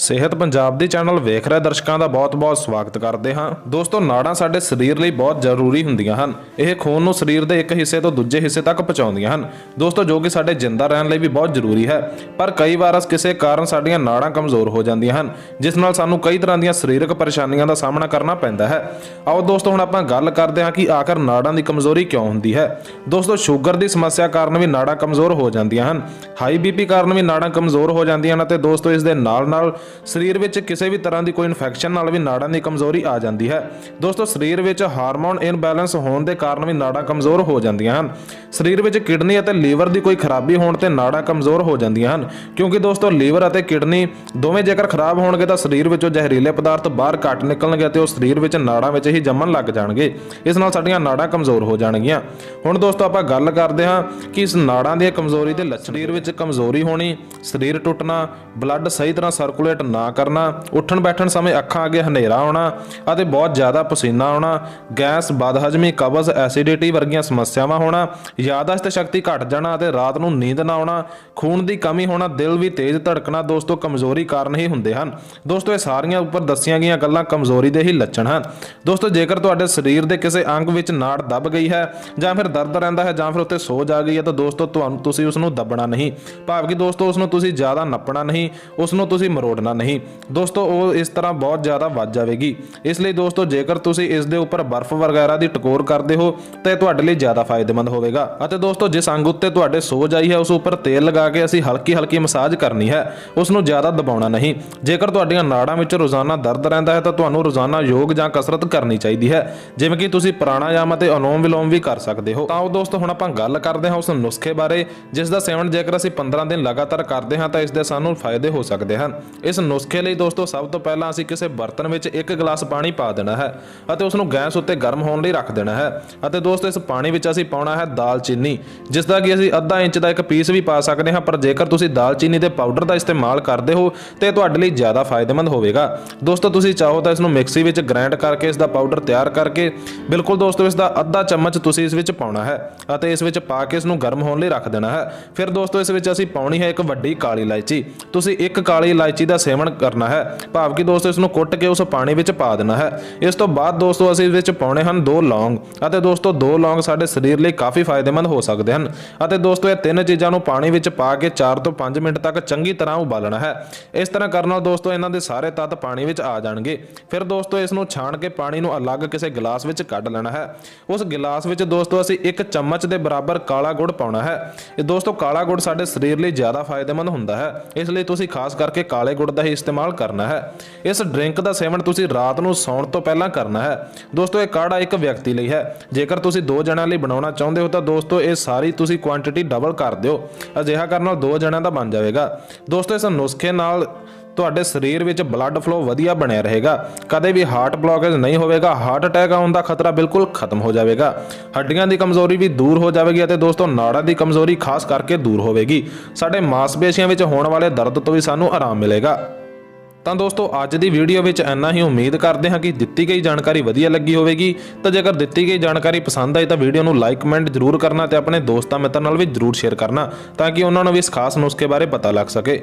ਸਿਹਤ ਪੰਜਾਬ ਦੀ ਚੈਨਲ ਵੇਖ ਰਹੇ ਦਰਸ਼ਕਾਂ ਦਾ ਬਹੁਤ-ਬਹੁਤ ਸਵਾਗਤ ਕਰਦੇ ਹਾਂ। ਦੋਸਤੋ, ਨਾੜਾਂ ਸਾਡੇ ਸਰੀਰ ਲਈ ਬਹੁਤ ਜ਼ਰੂਰੀ ਹੁੰਦੀਆਂ ਹਨ। ਇਹ ਖੂਨ ਨੂੰ ਸਰੀਰ ਦੇ ਇੱਕ ਹਿੱਸੇ ਤੋਂ ਦੂਜੇ ਹਿੱਸੇ ਤੱਕ ਪਹੁੰਚਾਉਂਦੀਆਂ ਹਨ। ਦੋਸਤੋ, ਜੋ ਕਿ ਸਾਡੇ ਜਿੰਦਾ ਰਹਿਣ ਲਈ ਵੀ ਬਹੁਤ ਜ਼ਰੂਰੀ ਹੈ। ਪਰ ਕਈ ਵਾਰ ਅਸ ਕਿਸੇ ਕਾਰਨ ਸਾਡੀਆਂ ਨਾੜਾਂ ਕਮਜ਼ੋਰ ਹੋ ਜਾਂਦੀਆਂ ਹਨ, ਜਿਸ ਨਾਲ ਸਾਨੂੰ ਕਈ ਤਰ੍ਹਾਂ ਦੀਆਂ ਸਰੀਰਕ ਪਰੇਸ਼ਾਨੀਆਂ ਦਾ ਸਾਹਮਣਾ ਕਰਨਾ ਪੈਂਦਾ ਹੈ। ਆਓ ਦੋਸਤੋ, ਹੁਣ ਆਪਾਂ ਗੱਲ ਕਰਦੇ ਹਾਂ ਕਿ ਆਖਰ ਨਾੜਾਂ ਦੀ ਕਮਜ਼ੋਰੀ ਕਿਉਂ ਹੁੰਦੀ ਹੈ। ਦੋਸਤੋ, ਸ਼ੂਗਰ ਦੀ ਸਮੱਸਿਆ ਕਾਰਨ ਵੀ ਨਾੜਾਂ ਕਮਜ਼ੋਰ ਹੋ ਜਾਂਦੀਆਂ ਹਨ। ਹਾਈ ਬੀਪੀ ਕਾਰਨ ਵੀ ਨਾੜਾਂ ਕਮਜ਼ੋਰ ਹੋ ਜਾਂਦੀਆਂ ਹਨ ਅਤੇ ਦੋਸਤੋ, ਇਸ ਦੇ ਨਾਲ-ਨਾਲ ਸਰੀਰ ਵਿੱਚ ਕਿਸੇ ਵੀ ਤਰ੍ਹਾਂ ਦੀ ਕੋਈ ਇਨਫੈਕਸ਼ਨ ਨਾਲ ਵੀ ਨਾੜਾਂ ਦੀ ਕਮਜ਼ੋਰੀ ਆ ਜਾਂਦੀ ਹੈ। ਦੋਸਤੋ, ਸਰੀਰ ਵਿੱਚ ਹਾਰਮੋਨ ਇਨਬੈਲੈਂਸ ਹੋਣ ਦੇ ਕਾਰਨ ਵੀ ਨਾੜਾਂ ਕਮਜ਼ੋਰ ਹੋ ਜਾਂਦੀਆਂ ਹਨ। ਸਰੀਰ ਵਿੱਚ ਕਿਡਨੀ ਅਤੇ ਲੀਵਰ ਦੀ ਕੋਈ ਖਰਾਬੀ ਹੋਣ ਤੇ ਨਾੜਾਂ ਕਮਜ਼ੋਰ ਹੋ ਜਾਂਦੀਆਂ ਹਨ। ਕਿਉਂਕਿ ਦੋਸਤੋ, ਲੀਵਰ ਅਤੇ ਕਿਡਨੀ ਦੋਵੇਂ ਜੇਕਰ ਖਰਾਬ ਹੋਣਗੇ ਤਾਂ ਸਰੀਰ ਵਿੱਚੋਂ ਜ਼ਹਿਰੀਲੇ ਪਦਾਰਥ ਬਾਹਰ ਘੱਟ ਨਿਕਲਣਗੇ ਤੇ ਉਹ ਸਰੀਰ ਵਿੱਚ ਨਾੜਾਂ ਵਿੱਚ ਹੀ ਜੰਮਣ ਲੱਗ ਜਾਣਗੇ। ਇਸ ਨਾਲ ਸਾਡੀਆਂ ਨਾੜਾਂ ਕਮਜ਼ੋਰ ਹੋ ਜਾਣਗੀਆਂ। ਹੁਣ ਦੋਸਤੋ, ਆਪਾਂ ਗੱਲ ਕਰਦੇ ਹਾਂ ਕਿ ਇਸ ਨਾੜਾਂ ਦੀ ਕਮਜ਼ੋਰੀ ਦੇ ਲੱਛਣ ਸਰੀਰ ਵਿੱਚ ਕਮਜ਼ੋਰੀ ਹੋਣੀ, ਸਰੀਰ ਟੁੱਟਣਾ ਬਲੱਡ ਸਹੀ ਤਰ੍ਹਾਂ ਸਰਕੂਲੇਟ ਨਾ ਕਰਨਾ, ਉੱਠਣ ਬੈਠਣ ਸਮੇਂ ਅੱਖਾਂ ਅੱਗੇ ਹਨੇਰਾ ਆਉਣਾ ਅਤੇ ਬਹੁਤ ਜ਼ਿਆਦਾ ਪਸੀਨਾ ਆਉਣਾ, ਗੈਸ, ਬਦਹਜ਼ਮੀ, ਕਬਜ਼, ਐਸਿਡਿਟੀ ਵਰਗੀਆਂ ਸਮੱਸਿਆਵਾਂ ਹੋਣਾ, ਯਾਦਾਸ਼ਤ ਸ਼ਕਤੀ ਘਟ ਜਾਣਾ ਅਤੇ ਰਾਤ ਨੂੰ ਨੀਂਦ ਨਾ ਆਉਣਾ, ਖੂਨ ਦੀ ਕਮੀ ਹੋਣਾ, ਦਿਲ ਵੀ ਤੇਜ਼ ਧੜਕਣਾ, ਦੋਸਤੋ ਕਮਜ਼ੋਰੀ ਕਾਰਨ ਹੀ ਹੁੰਦੇ ਹਨ। ਦੋਸਤੋ, ਇਹ ਸਾਰੀਆਂ ਉੱਪਰ ਦੱਸੀਆਂ ਗਈਆਂ ਗੱਲਾਂ ਕਮਜ਼ੋਰੀ ਦੇ ਹੀ ਲੱਛਣ ਹਨ। ਦੋਸਤੋ, ਜੇਕਰ ਤੁਹਾਡੇ ਸਰੀਰ ਦੇ ਕਿਸੇ ਅੰਗ ਵਿੱਚ ਨਾੜ ਦੱਬ ਗਈ ਹੈ, ਜਾਂ ਫਿਰ ਦਰਦ ਰਹਿੰਦਾ ਹੈ, ਜਾਂ ਫਿਰ ਉੱਤੇ ਸੋਜ ਆ ਗਈ ਹੈ, ਤਾਂ ਦੋਸਤੋ, ਤੁਹਾਨੂੰ ਤੁਸੀਂ ਉਸ ਨੂੰ ਦੱਬਣਾ ਨਹੀਂ। ਭਾਵ ਕਿ ਦੋਸਤੋ ਉਸ ਨੂੰ ਤੁਸੀਂ ਜ਼ਿਆਦਾ ਨੱਪਣਾ ਨਹੀਂ ਉਸ ਨੂੰ ਤੁਸੀਂ ਮਰੋੜਨਾ ਨਹੀਂ। ਦੋਸਤੋ, ਉਹ ਇਸ ਤਰ੍ਹਾਂ ਬਹੁਤ ਜ਼ਿਆਦਾ ਵੱਧ ਜਾਵੇਗੀ। ਇਸ ਲਈ ਦੋਸਤੋ, ਜੇਕਰ ਤੁਸੀਂ ਇਸ ਦੇ ਉੱਪਰ ਬਰਫ਼ ਵਗੈਰਾ ਦੀ ਟਕੋਰ ਕਰਦੇ ਹੋ, ਤਾਂ ਇਹ ਤੁਹਾਡੇ ਲਈ ਜ਼ਿਆਦਾ ਫਾਇਦੇਮੰਦ ਹੋਵੇਗਾ। ਅਤੇ ਦੋਸਤੋ, ਜਿਸ ਅੰਗ ਉੱਤੇ ਤੁਹਾਡੇ ਸੋਜ ਆਈ ਹੈ, ਉਸ ਉੱਪਰ ਤੇਲ ਲਗਾ ਕੇ ਅਸੀਂ ਹਲਕੀ ਹਲਕੀ ਮਸਾਜ ਕਰਨੀ ਹੈ। ਉਸ ਨੂੰ ਜ਼ਿਆਦਾ ਦਬਾਉਣਾ ਨਹੀਂ। ਜੇਕਰ ਤੁਹਾਡੀਆਂ ਨਾੜਾਂ ਵਿੱਚ ਰੋਜ਼ਾਨਾ ਦਰਦ ਰਹਿੰਦਾ ਹੈ, ਤਾਂ ਤੁਹਾਨੂੰ ਰੋਜ਼ਾਨਾ ਯੋਗ ਜਾਂ ਕਸਰਤ ਕਰਨੀ ਚਾਹੀਦੀ ਹੈ। ਜਿਵੇਂ ਕਿ ਤੁਸੀਂ ਪ੍ਰਾਣਾਯਾਮ ਅਤੇ ਅਨੋਮ ਵਿਲੋਮ ਵੀ ਕਰ ਸਕਦੇ ਹੋ। ਤਾਂ ਉਹ ਦੋਸਤੋ, ਹੁਣ ਆਪਾਂ ਗੱਲ ਕਰਦੇ ਹਾਂ ਉਸ ਨੁਸਖੇ ਬਾਰੇ, ਜਿਸ ਦਾ ਸੇਵਨ ਜੇਕਰ ਅਸੀਂ 15 ਦਿਨ ਲਗਾਤਾਰ ਕਰਦੇ ਹਾਂ, ਤਾਂ ਇਸ ਦੇ ਸਾਨੂੰ ਫਾਇਦੇ ਹੋ ਸਕਦੇ ਹਨ। ਇਸ ਨੁਸਖੇ ਲਈ ਦੋਸਤੋ, ਸਭ ਤੋਂ ਪਹਿਲਾਂ ਅਸੀਂ ਕਿਸੇ ਬਰਤਨ ਵਿੱਚ ਇੱਕ ਗਲਾਸ ਪਾਣੀ ਪਾ ਦੇਣਾ ਹੈ ਅਤੇ ਉਸ ਨੂੰ ਗੈਸ ਉੱਤੇ ਗਰਮ ਹੋਣ ਲਈ ਰੱਖ ਦੇਣਾ ਹੈ। ਅਤੇ ਦੋਸਤੋ, ਇਸ ਪਾਣੀ ਵਿੱਚ ਅਸੀਂ ਪਾਉਣਾ ਹੈ ਦਾਲਚੀਨੀ ਜਿਸ ਦਾ ਕਿ ਅਸੀਂ ਅੱਧਾ ਇੰਚ ਦਾ ਇੱਕ ਪੀਸ ਵੀ ਪਾ ਸਕਦੇ ਹਾਂ, ਪਰ ਜੇਕਰ ਤੁਸੀਂ ਦਾਲਚੀਨੀ ਦੇ ਪਾਊਡਰ ਦਾ ਇਸਤੇਮਾਲ ਕਰਦੇ ਹੋ, ਤੇ ਇਹ ਤੁਹਾਡੇ ਲਈ ਜ਼ਿਆਦਾ ਫਾਇਦੇਮੰਦ ਹੋਵੇਗਾ। ਦੋਸਤੋ, ਤੁਸੀਂ ਚਾਹੋ ਤਾਂ ਇਸ ਨੂੰ ਮਿਕਸੀ ਵਿੱਚ ਗ੍ਰਾਈਂਡ ਕਰਕੇ ਇਸ ਦਾ ਪਾਊਡਰ ਤਿਆਰ ਕਰਕੇ, ਬਿਲਕੁਲ ਦੋਸਤੋ ਇਸ ਦਾ ਅੱਧਾ ਚਮਚ ਤੁਸੀਂ ਇਸ ਵਿੱਚ ਪਾਉਣਾ ਹੈ ਅਤੇ ਇਸ ਵਿੱਚ ਪਾ ਕੇ ਇਸ ਨੂੰ ਗਰਮ ਹੋਣ ਲਈ ਰੱਖ ਦੇਣਾ ਹੈ। ਫਿਰ ਦੋਸਤੋ, ਇਸ ਵਿੱਚ ਅਸੀਂ ਪਾਉਣੀ ਹੈ ਇੱਕ ਵੱਡੀ ਕਾਲੀ ਇਲਾਇਚੀ। ਤੁਸੀਂ ਇੱਕ ਕਾਲੀ ਇਲਾਇਚੀ ਦਾ ਸੇਵਨ ਕਰਨਾ ਹੈ। ਭਾਵ ਕਿ ਦੋਸਤੋ ਇਸ ਨੂੰ ਕੁੱਟ ਕੇ ਉਸ ਪਾਣੀ ਵਿੱਚ ਪਾ ਦੇਣਾ ਹੈ। ਇਸ ਤੋਂ ਬਾਅਦ ਦੋਸਤੋ, ਅਸੀਂ ਇਸ ਵਿੱਚ ਪਾਉਣੇ ਹਨ ਦੋ ਲੌਂਗ। ਅਤੇ ਦੋਸਤੋ, ਦੋ ਲੌਂਗ ਸਾਡੇ ਸਰੀਰ ਲਈ ਕਾਫੀ ਫਾਇਦੇਮੰਦ ਹੋ ਸਕਦੇ ਹਨ। ਅਤੇ ਦੋਸਤੋ, ਇਹ ਤਿੰਨ ਚੀਜ਼ਾਂ ਨੂੰ ਪਾਣੀ ਵਿੱਚ ਪਾ ਕੇ 4 ਤੋਂ 5 ਮਿੰਟ ਤੱਕ ਚੰਗੀ ਤਰ੍ਹਾਂ ਉਬਾਲਣਾ ਹੈ। ਇਸ ਤਰ੍ਹਾਂ ਕਰਨ ਨਾਲ ਦੋਸਤੋ, ਇਹਨਾਂ ਦੇ ਸਾਰੇ ਤੱਤ ਪਾਣੀ ਵਿੱਚ ਆ ਜਾਣਗੇ। ਫਿਰ ਦੋਸਤੋ ਇਸ ਨੂੰ ਛਾਣ ਕੇ ਪਾਣੀ ਨੂੰ ਅਲੱਗ ਕਿਸੇ ਗਲਾਸ ਵਿੱਚ ਕੱਢ ਲੈਣਾ ਹੈ। ਉਸ ਗਲਾਸ ਵਿੱਚ ਦੋਸਤੋ, ਅਸੀਂ ਇੱਕ ਚਮਚ ਦੇ ਬਰਾਬਰ ਕਾਲਾ ਗੁੜ ਪਾਉਣਾ ਹੈ। ਇਹ ਦੋਸਤੋ, ਕਾਲਾ ਗੁੜ ਸਾਡੇ ਸਰੀਰ ਲਈ ਜ਼ਿਆਦਾ ਫਾਇਦੇਮੰਦ ਹੁੰਦਾ ਹੈ। ਇਸ ਲਈ ਤੁਸੀਂ ਖਾਸ ਕਰਕੇ ਕਾਲੇ ਗੁੜ ਦਾ ਹੀ ਇਸਤੇਮਾਲ ਕਰਨਾ ਹੈ। ਇਸ ਡਰਿੰਕ ਦਾ ਸੇਵਨ ਤੁਸੀਂ ਰਾਤ ਨੂੰ ਸੌਣ ਤੋਂ ਪਹਿਲਾਂ ਕਰਨਾ ਹੈ। ਦੋਸਤੋ, ਇਹ ਕਾੜਾ ਇੱਕ ਵਿਅਕਤੀ ਲਈ ਹੈ। ਜੇਕਰ ਤੁਸੀਂ ਦੋ ਜਣਿਆਂ ਲਈ ਬਣਾਉਣਾ ਚਾਹੁੰਦੇ ਹੋ ਤਾਂ ਦੋਸਤੋ, ਇਹ ਸਾਰੀ ਤੁਸੀਂ ਕੁਆਂਟੀਟੀ ਡਬਲ ਕਰ ਦਿਓ। ਅਜਿਹਾ ਕਰਨ ਨਾਲ ਦੋ ਜਣਿਆਂ ਦਾ ਬਣ ਜਾਵੇਗਾ। ਦੋਸਤੋ, ਇਸ ਨੁਸਖੇ ਨਾਲ ਤੁਹਾਡੇ ਸਰੀਰ ਵਿੱਚ ਬਲੱਡ ਫਲੋ ਵਧੀਆ ਬਣਿਆ ਰਹੇਗਾ। ਕਦੇ ਵੀ ਹਾਰਟ ਬਲੌਕੇਜ ਨਹੀਂ ਹੋਵੇਗਾ ਹਾਰਟ ਅਟੈਕ ਆਉਣ ਦਾ ਖਤਰਾ ਬਿਲਕੁਲ ਖਤਮ ਹੋ ਜਾਵੇਗਾ। ਹੱਡੀਆਂ ਦੀ ਕਮਜ਼ੋਰੀ ਵੀ ਦੂਰ ਹੋ ਜਾਵੇਗੀ ਅਤੇ ਦੋਸਤੋ ਨਾੜਾਂ ਦੀ ਕਮਜ਼ੋਰੀ ਖਾਸ ਕਰਕੇ ਦੂਰ ਹੋਵੇਗੀ। ਸਾਡੇ ਮਾਸਪੇਸ਼ੀਆਂ ਵਿੱਚ ਹੋਣ ਵਾਲੇ ਦਰਦ ਤੋਂ ਵੀ ਸਾਨੂੰ ਆਰਾਮ ਮਿਲੇਗਾ। ਤਾਂ ਦੋਸਤੋ ਅੱਜ ਦੀ ਵੀਡੀਓ ਵਿੱਚ ਇੰਨਾ ਹੀ। ਉਮੀਦ ਕਰਦੇ ਹਾਂ ਕਿ ਦਿੱਤੀ ਗਈ ਜਾਣਕਾਰੀ ਵਧੀਆ ਲੱਗੀ ਹੋਵੇਗੀ। ਤਾਂ ਜੇਕਰ ਦਿੱਤੀ ਗਈ ਜਾਣਕਾਰੀ ਪਸੰਦ ਆਈ ਤਾਂ ਵੀਡੀਓ ਨੂੰ ਲਾਈਕ ਕਮੈਂਟ ਜ਼ਰੂਰ ਕਰਨਾ ਤੇ ਆਪਣੇ ਦੋਸਤਾਂ ਮਿੱਤਰਾਂ ਨਾਲ ਵੀ ਜ਼ਰੂਰ ਸ਼ੇਅਰ ਕਰਨਾ ਤਾਂ ਕਿ ਉਹਨਾਂ ਨੂੰ ਵੀ ਇਸ ਖਾਸ ਨੁਸਖੇ ਬਾਰੇ ਪਤਾ ਲੱਗ ਸਕੇ।